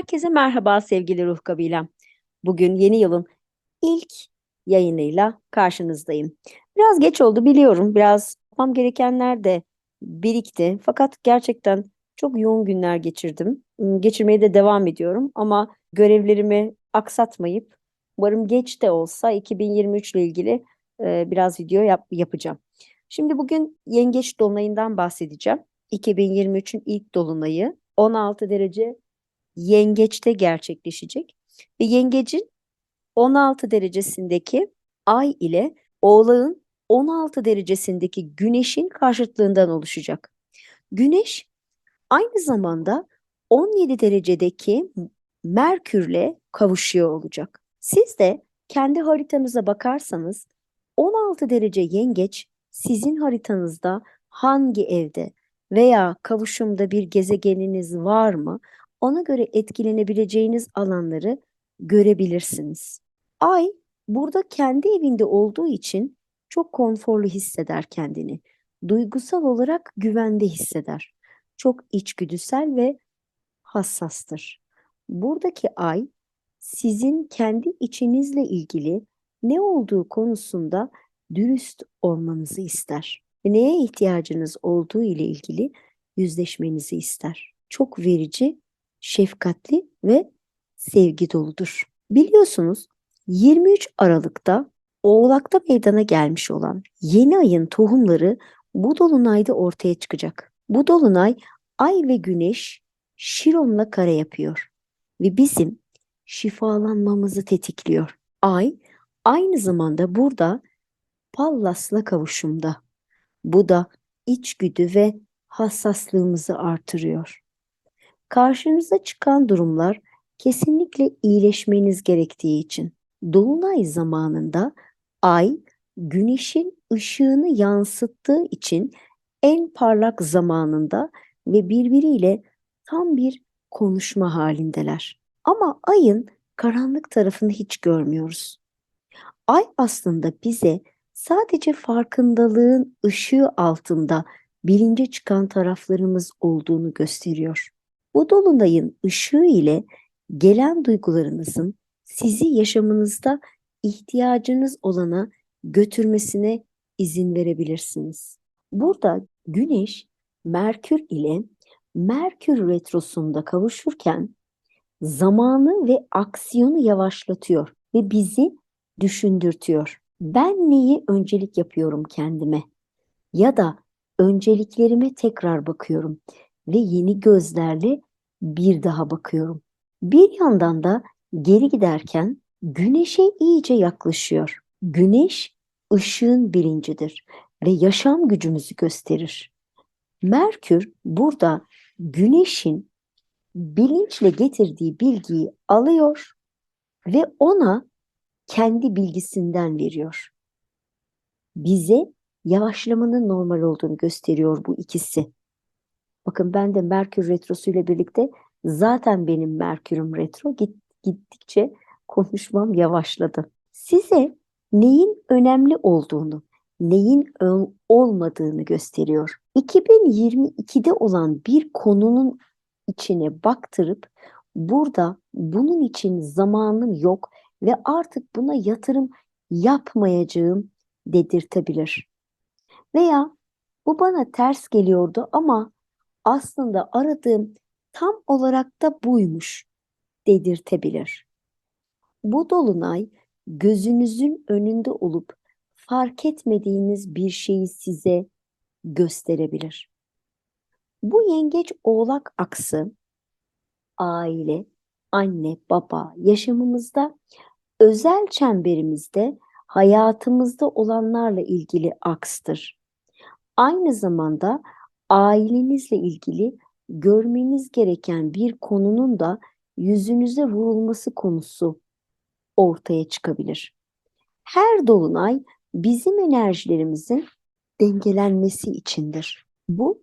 Herkese merhaba sevgili Ruh Kabilem. Bugün yeni yılın ilk yayınıyla karşınızdayım. Biraz geç oldu biliyorum. Biraz yapmam gerekenler de birikti. Fakat gerçekten çok yoğun günler geçirdim. Hmm, Geçirmeye de devam ediyorum ama görevlerimi aksatmayıp umarım geç de olsa 2023 ile ilgili e, biraz video yap- yapacağım. Şimdi bugün Yengeç Dolunay'ından bahsedeceğim. 2023'ün ilk dolunayı 16 derece yengeçte gerçekleşecek ve yengecin 16 derecesindeki ay ile oğlağın 16 derecesindeki güneşin karşıtlığından oluşacak. Güneş aynı zamanda 17 derecedeki Merkürle kavuşuyor olacak. Siz de kendi haritanıza bakarsanız 16 derece yengeç sizin haritanızda hangi evde veya kavuşumda bir gezegeniniz var mı? Ona göre etkilenebileceğiniz alanları görebilirsiniz. Ay burada kendi evinde olduğu için çok konforlu hisseder kendini. Duygusal olarak güvende hisseder. Çok içgüdüsel ve hassastır. Buradaki ay sizin kendi içinizle ilgili ne olduğu konusunda dürüst olmanızı ister. Neye ihtiyacınız olduğu ile ilgili yüzleşmenizi ister. Çok verici, şefkatli ve sevgi doludur. Biliyorsunuz 23 Aralık'ta Oğlak'ta meydana gelmiş olan yeni ayın tohumları bu dolunayda ortaya çıkacak. Bu dolunay ay ve güneş Şiron'la kare yapıyor ve bizim şifalanmamızı tetikliyor. Ay aynı zamanda burada Pallas'la kavuşumda. Bu da içgüdü ve hassaslığımızı artırıyor. Karşınıza çıkan durumlar kesinlikle iyileşmeniz gerektiği için. Dolunay zamanında ay güneşin ışığını yansıttığı için en parlak zamanında ve birbiriyle tam bir konuşma halindeler. Ama ayın karanlık tarafını hiç görmüyoruz. Ay aslında bize sadece farkındalığın ışığı altında bilince çıkan taraflarımız olduğunu gösteriyor. Bu dolunayın ışığı ile gelen duygularınızın sizi yaşamınızda ihtiyacınız olana götürmesine izin verebilirsiniz. Burada Güneş Merkür ile Merkür retrosunda kavuşurken zamanı ve aksiyonu yavaşlatıyor ve bizi düşündürtüyor. Ben neyi öncelik yapıyorum kendime? Ya da önceliklerime tekrar bakıyorum ve yeni gözlerle bir daha bakıyorum. Bir yandan da geri giderken güneşe iyice yaklaşıyor. Güneş ışığın bilincidir ve yaşam gücümüzü gösterir. Merkür burada güneşin bilinçle getirdiği bilgiyi alıyor ve ona kendi bilgisinden veriyor. Bize yavaşlamanın normal olduğunu gösteriyor bu ikisi. Bakın ben de Merkür Retrosu ile birlikte zaten benim Merkür'üm retro git, gittikçe konuşmam yavaşladı. Size neyin önemli olduğunu, neyin olmadığını gösteriyor. 2022'de olan bir konunun içine baktırıp burada bunun için zamanım yok ve artık buna yatırım yapmayacağım dedirtebilir. Veya bu bana ters geliyordu ama aslında aradığım tam olarak da buymuş dedirtebilir. Bu dolunay gözünüzün önünde olup fark etmediğiniz bir şeyi size gösterebilir. Bu yengeç oğlak aksı aile, anne, baba yaşamımızda özel çemberimizde hayatımızda olanlarla ilgili akstır. Aynı zamanda ailenizle ilgili görmeniz gereken bir konunun da yüzünüze vurulması konusu ortaya çıkabilir. Her dolunay bizim enerjilerimizin dengelenmesi içindir. Bu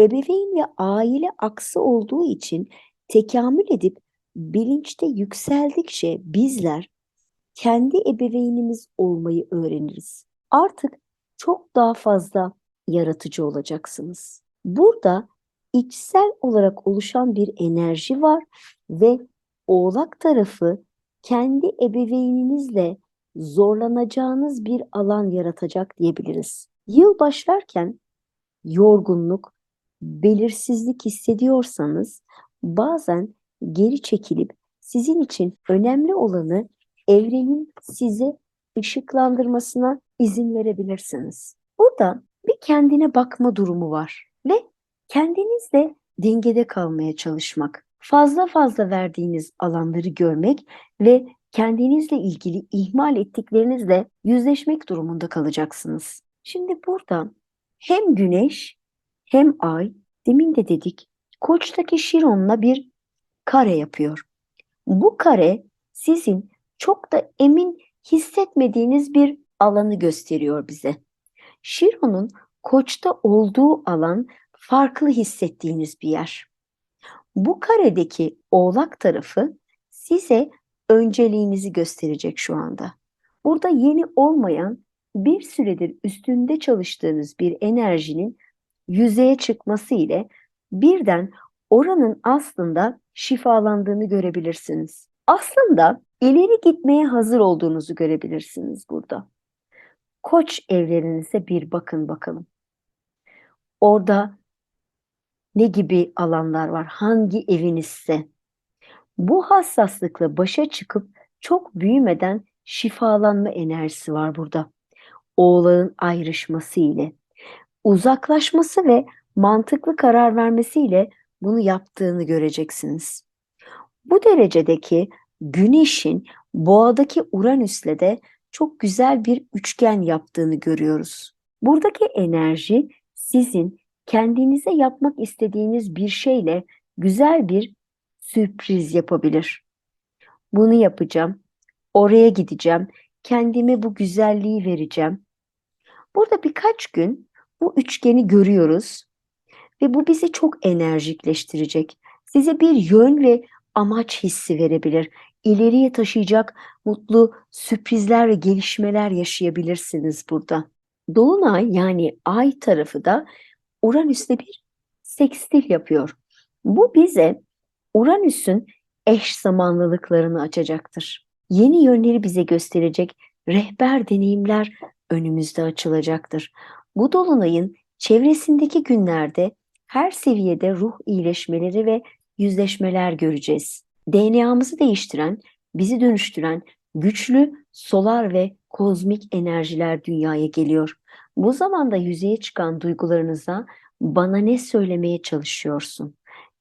ebeveyn ve aile aksı olduğu için tekamül edip bilinçte yükseldikçe bizler kendi ebeveynimiz olmayı öğreniriz. Artık çok daha fazla yaratıcı olacaksınız. Burada içsel olarak oluşan bir enerji var ve Oğlak tarafı kendi ebeveyninizle zorlanacağınız bir alan yaratacak diyebiliriz. Yıl başlarken yorgunluk, belirsizlik hissediyorsanız bazen geri çekilip sizin için önemli olanı evrenin size ışıklandırmasına izin verebilirsiniz. Burada bir kendine bakma durumu var ve kendinizle dengede kalmaya çalışmak, fazla fazla verdiğiniz alanları görmek ve kendinizle ilgili ihmal ettiklerinizle yüzleşmek durumunda kalacaksınız. Şimdi burada hem güneş hem ay demin de dedik Koç'taki Şiron'la bir kare yapıyor. Bu kare sizin çok da emin hissetmediğiniz bir alanı gösteriyor bize. Şiron'un Koç'ta olduğu alan farklı hissettiğiniz bir yer. Bu karedeki oğlak tarafı size önceliğinizi gösterecek şu anda. Burada yeni olmayan bir süredir üstünde çalıştığınız bir enerjinin yüzeye çıkması ile birden oranın aslında şifalandığını görebilirsiniz. Aslında ileri gitmeye hazır olduğunuzu görebilirsiniz burada. Koç evlerinize bir bakın bakalım. Orada ne gibi alanlar var? Hangi evinizse? Bu hassaslıkla başa çıkıp çok büyümeden şifalanma enerjisi var burada. Oğlağın ayrışması ile, uzaklaşması ve mantıklı karar vermesiyle bunu yaptığını göreceksiniz. Bu derecedeki Güneş'in boğadaki Uranüs'le de çok güzel bir üçgen yaptığını görüyoruz. Buradaki enerji sizin kendinize yapmak istediğiniz bir şeyle güzel bir sürpriz yapabilir. Bunu yapacağım, oraya gideceğim, kendime bu güzelliği vereceğim. Burada birkaç gün bu üçgeni görüyoruz ve bu bizi çok enerjikleştirecek. Size bir yön ve amaç hissi verebilir. İleriye taşıyacak mutlu sürprizler ve gelişmeler yaşayabilirsiniz burada. Dolunay yani ay tarafı da Uranüs'te bir sekstil yapıyor. Bu bize Uranüs'ün eş zamanlılıklarını açacaktır. Yeni yönleri bize gösterecek rehber deneyimler önümüzde açılacaktır. Bu dolunayın çevresindeki günlerde her seviyede ruh iyileşmeleri ve yüzleşmeler göreceğiz. DNA'mızı değiştiren, bizi dönüştüren güçlü solar ve kozmik enerjiler dünyaya geliyor. Bu zamanda yüzeye çıkan duygularınıza bana ne söylemeye çalışıyorsun?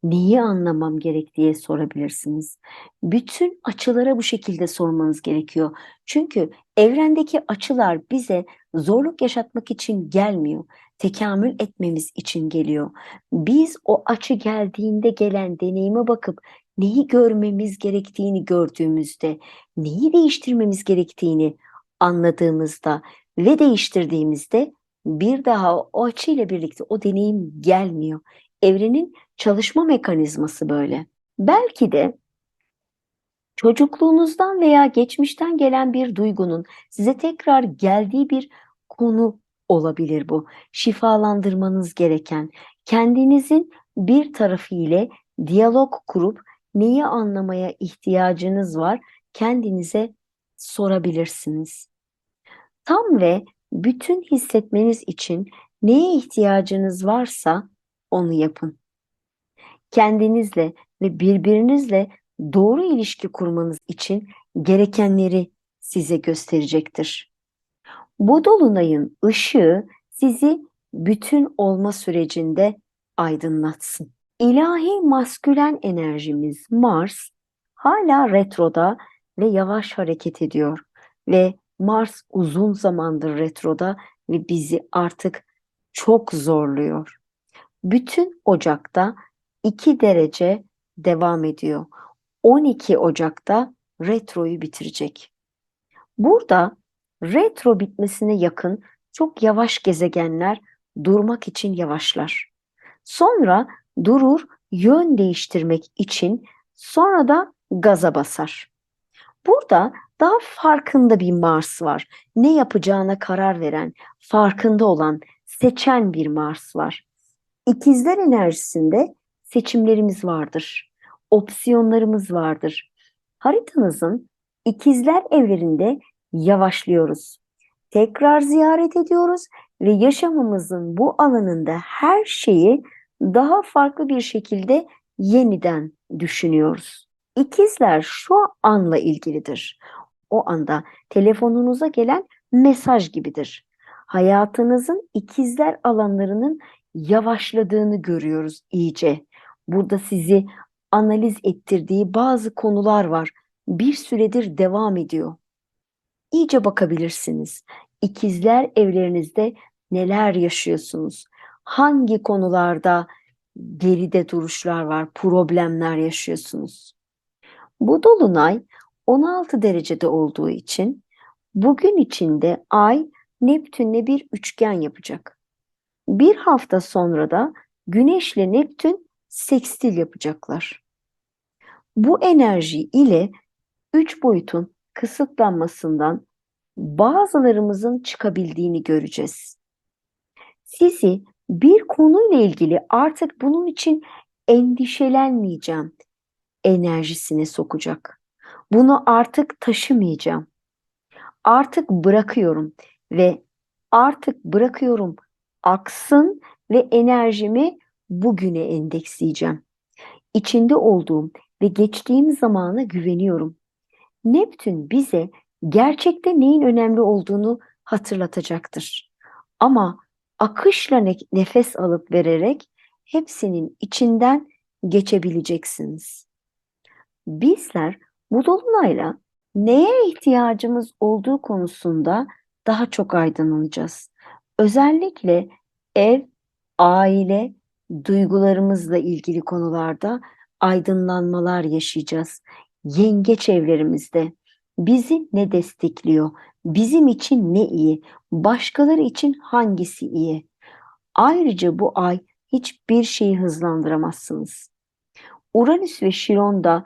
Neyi anlamam gerek diye sorabilirsiniz. Bütün açılara bu şekilde sormanız gerekiyor. Çünkü evrendeki açılar bize zorluk yaşatmak için gelmiyor. Tekamül etmemiz için geliyor. Biz o açı geldiğinde gelen deneyime bakıp neyi görmemiz gerektiğini gördüğümüzde, neyi değiştirmemiz gerektiğini anladığımızda ve değiştirdiğimizde bir daha o açıyla birlikte o deneyim gelmiyor. Evrenin çalışma mekanizması böyle. Belki de çocukluğunuzdan veya geçmişten gelen bir duygunun size tekrar geldiği bir konu olabilir bu. Şifalandırmanız gereken, kendinizin bir tarafı ile diyalog kurup neyi anlamaya ihtiyacınız var kendinize sorabilirsiniz. Tam ve bütün hissetmeniz için neye ihtiyacınız varsa onu yapın. Kendinizle ve birbirinizle doğru ilişki kurmanız için gerekenleri size gösterecektir. Bu dolunayın ışığı sizi bütün olma sürecinde aydınlatsın. İlahi maskülen enerjimiz Mars hala retroda ve yavaş hareket ediyor ve Mars uzun zamandır retroda ve bizi artık çok zorluyor. Bütün Ocak'ta 2 derece devam ediyor. 12 Ocak'ta retroyu bitirecek. Burada retro bitmesine yakın çok yavaş gezegenler durmak için yavaşlar. Sonra durur yön değiştirmek için sonra da gaza basar. Burada daha farkında bir Mars var. Ne yapacağına karar veren, farkında olan, seçen bir Mars var. İkizler enerjisinde seçimlerimiz vardır. Opsiyonlarımız vardır. Haritanızın ikizler evlerinde yavaşlıyoruz. Tekrar ziyaret ediyoruz ve yaşamımızın bu alanında her şeyi daha farklı bir şekilde yeniden düşünüyoruz. İkizler şu anla ilgilidir. O anda telefonunuza gelen mesaj gibidir. Hayatınızın ikizler alanlarının yavaşladığını görüyoruz iyice. Burada sizi analiz ettirdiği bazı konular var. Bir süredir devam ediyor. İyice bakabilirsiniz. İkizler evlerinizde neler yaşıyorsunuz? Hangi konularda geride duruşlar var, problemler yaşıyorsunuz? Bu dolunay 16 derecede olduğu için bugün içinde Ay Neptünle bir üçgen yapacak. Bir hafta sonra da Güneşle Neptün sekstil yapacaklar. Bu enerji ile üç boyutun kısıtlanmasından bazılarımızın çıkabildiğini göreceğiz. Sizi bir konuyla ilgili artık bunun için endişelenmeyeceğim enerjisine sokacak. Bunu artık taşımayacağım. Artık bırakıyorum ve artık bırakıyorum aksın ve enerjimi bugüne endeksleyeceğim. İçinde olduğum ve geçtiğim zamana güveniyorum. Neptün bize gerçekte neyin önemli olduğunu hatırlatacaktır. Ama akışla ne- nefes alıp vererek hepsinin içinden geçebileceksiniz. Bizler bu dolunayla neye ihtiyacımız olduğu konusunda daha çok aydınlanacağız. Özellikle ev, aile, duygularımızla ilgili konularda aydınlanmalar yaşayacağız. Yengeç evlerimizde bizi ne destekliyor? Bizim için ne iyi? Başkaları için hangisi iyi? Ayrıca bu ay hiçbir şeyi hızlandıramazsınız. Uranüs ve Şiron da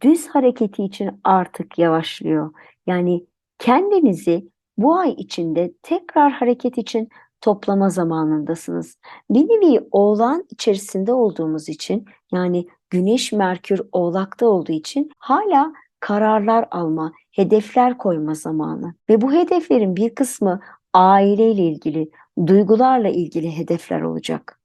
düz hareketi için artık yavaşlıyor. Yani kendinizi bu ay içinde tekrar hareket için toplama zamanındasınız. Bir nevi oğlan içerisinde olduğumuz için yani Güneş Merkür oğlakta olduğu için hala kararlar alma, hedefler koyma zamanı. Ve bu hedeflerin bir kısmı aileyle ilgili, duygularla ilgili hedefler olacak.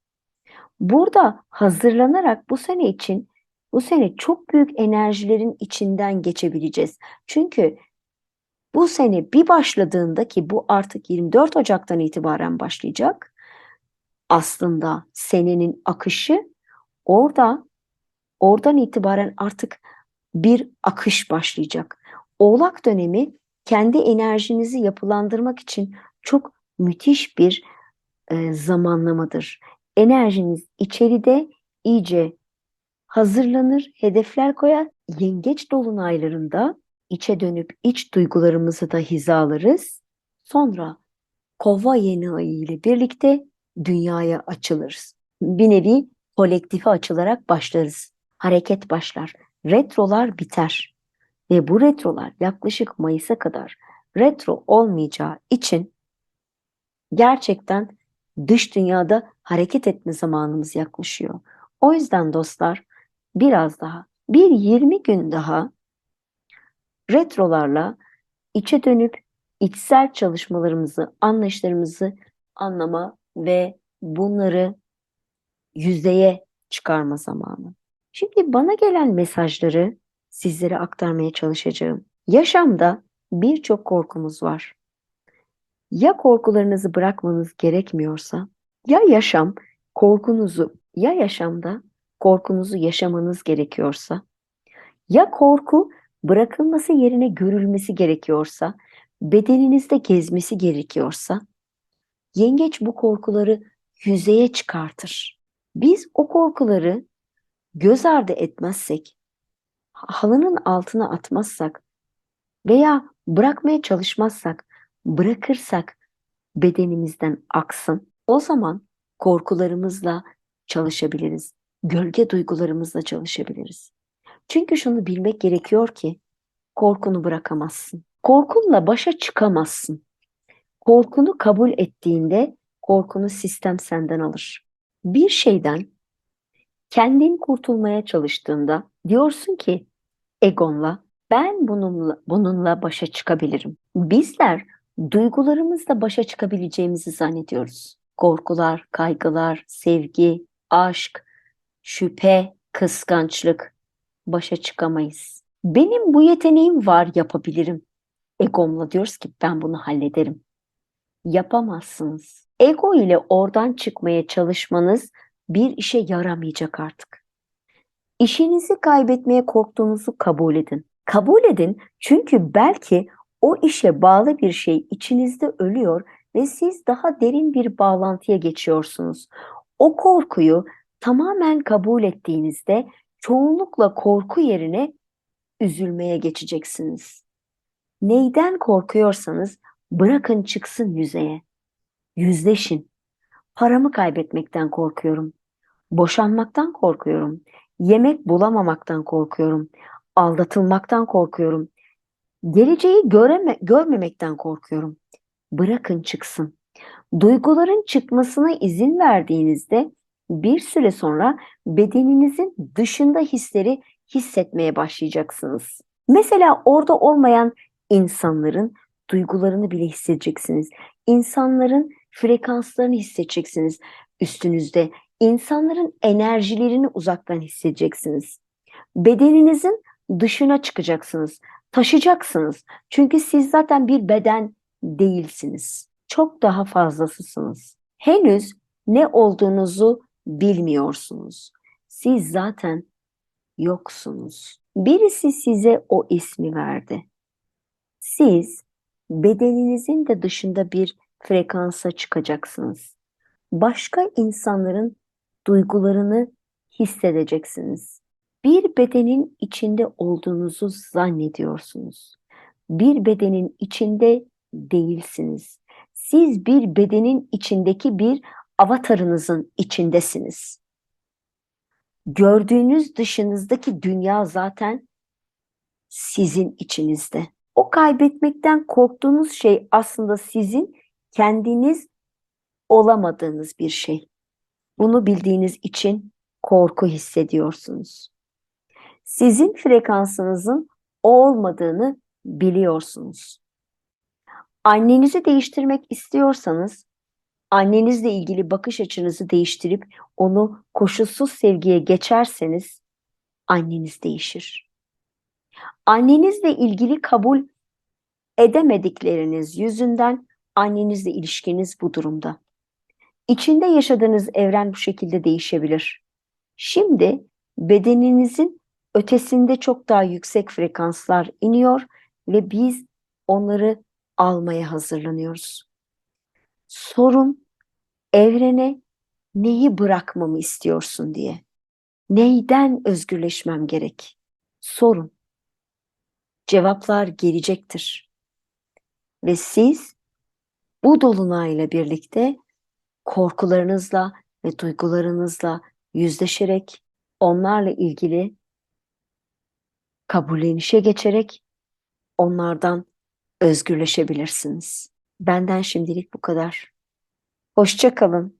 Burada hazırlanarak bu sene için bu sene çok büyük enerjilerin içinden geçebileceğiz. Çünkü bu sene bir başladığında ki bu artık 24 Ocak'tan itibaren başlayacak. Aslında senenin akışı orada oradan itibaren artık bir akış başlayacak. Oğlak dönemi kendi enerjinizi yapılandırmak için çok müthiş bir e, zamanlamadır. Enerjiniz içeride iyice hazırlanır, hedefler koyar. Yengeç dolunaylarında içe dönüp iç duygularımızı da hizalarız. Sonra kova yeni ayı ile birlikte dünyaya açılırız. Bir nevi kolektife açılarak başlarız. Hareket başlar. Retrolar biter. Ve bu retrolar yaklaşık Mayıs'a kadar retro olmayacağı için gerçekten dış dünyada hareket etme zamanımız yaklaşıyor. O yüzden dostlar biraz daha bir 20 gün daha retrolarla içe dönüp içsel çalışmalarımızı, anlayışlarımızı anlama ve bunları yüzeye çıkarma zamanı. Şimdi bana gelen mesajları sizlere aktarmaya çalışacağım. Yaşamda birçok korkumuz var. Ya korkularınızı bırakmanız gerekmiyorsa, ya yaşam korkunuzu, ya yaşamda korkunuzu yaşamanız gerekiyorsa, ya korku bırakılması yerine görülmesi gerekiyorsa, bedeninizde gezmesi gerekiyorsa, yengeç bu korkuları yüzeye çıkartır. Biz o korkuları göz ardı etmezsek, halının altına atmazsak veya bırakmaya çalışmazsak, bırakırsak bedenimizden aksın, o zaman korkularımızla çalışabiliriz. Gölge duygularımızla çalışabiliriz. Çünkü şunu bilmek gerekiyor ki korkunu bırakamazsın. Korkunla başa çıkamazsın. Korkunu kabul ettiğinde korkunu sistem senden alır. Bir şeyden kendin kurtulmaya çalıştığında diyorsun ki egonla ben bununla, bununla başa çıkabilirim. Bizler duygularımızla başa çıkabileceğimizi zannediyoruz. Korkular, kaygılar, sevgi, aşk, şüphe, kıskançlık başa çıkamayız. Benim bu yeteneğim var yapabilirim. Egomla diyoruz ki ben bunu hallederim. Yapamazsınız. Ego ile oradan çıkmaya çalışmanız bir işe yaramayacak artık. İşinizi kaybetmeye korktuğunuzu kabul edin. Kabul edin çünkü belki o işe bağlı bir şey içinizde ölüyor ve siz daha derin bir bağlantıya geçiyorsunuz. O korkuyu tamamen kabul ettiğinizde çoğunlukla korku yerine üzülmeye geçeceksiniz. Neyden korkuyorsanız bırakın çıksın yüzeye. Yüzleşin. Paramı kaybetmekten korkuyorum. Boşanmaktan korkuyorum. Yemek bulamamaktan korkuyorum. Aldatılmaktan korkuyorum. Geleceği göreme, görmemekten korkuyorum. Bırakın çıksın. Duyguların çıkmasına izin verdiğinizde bir süre sonra bedeninizin dışında hisleri hissetmeye başlayacaksınız. Mesela orada olmayan insanların duygularını bile hissedeceksiniz. İnsanların frekanslarını hissedeceksiniz üstünüzde. İnsanların enerjilerini uzaktan hissedeceksiniz. Bedeninizin dışına çıkacaksınız. Taşıyacaksınız. Çünkü siz zaten bir beden değilsiniz. Çok daha fazlasısınız. Henüz ne olduğunuzu bilmiyorsunuz. Siz zaten yoksunuz. Birisi size o ismi verdi. Siz bedeninizin de dışında bir frekansa çıkacaksınız. Başka insanların duygularını hissedeceksiniz. Bir bedenin içinde olduğunuzu zannediyorsunuz. Bir bedenin içinde değilsiniz. Siz bir bedenin içindeki bir avatarınızın içindesiniz. Gördüğünüz dışınızdaki dünya zaten sizin içinizde. O kaybetmekten korktuğunuz şey aslında sizin kendiniz olamadığınız bir şey. Bunu bildiğiniz için korku hissediyorsunuz. Sizin frekansınızın olmadığını biliyorsunuz. Annenizi değiştirmek istiyorsanız annenizle ilgili bakış açınızı değiştirip onu koşulsuz sevgiye geçerseniz anneniz değişir. Annenizle ilgili kabul edemedikleriniz yüzünden annenizle ilişkiniz bu durumda. İçinde yaşadığınız evren bu şekilde değişebilir. Şimdi bedeninizin ötesinde çok daha yüksek frekanslar iniyor ve biz onları almaya hazırlanıyoruz. Sorun evrene neyi bırakmamı istiyorsun diye. Neyden özgürleşmem gerek? Sorun. Cevaplar gelecektir. Ve siz bu dolunayla birlikte korkularınızla ve duygularınızla yüzleşerek onlarla ilgili kabullenişe geçerek onlardan özgürleşebilirsiniz. Benden şimdilik bu kadar. Hoşça kalın.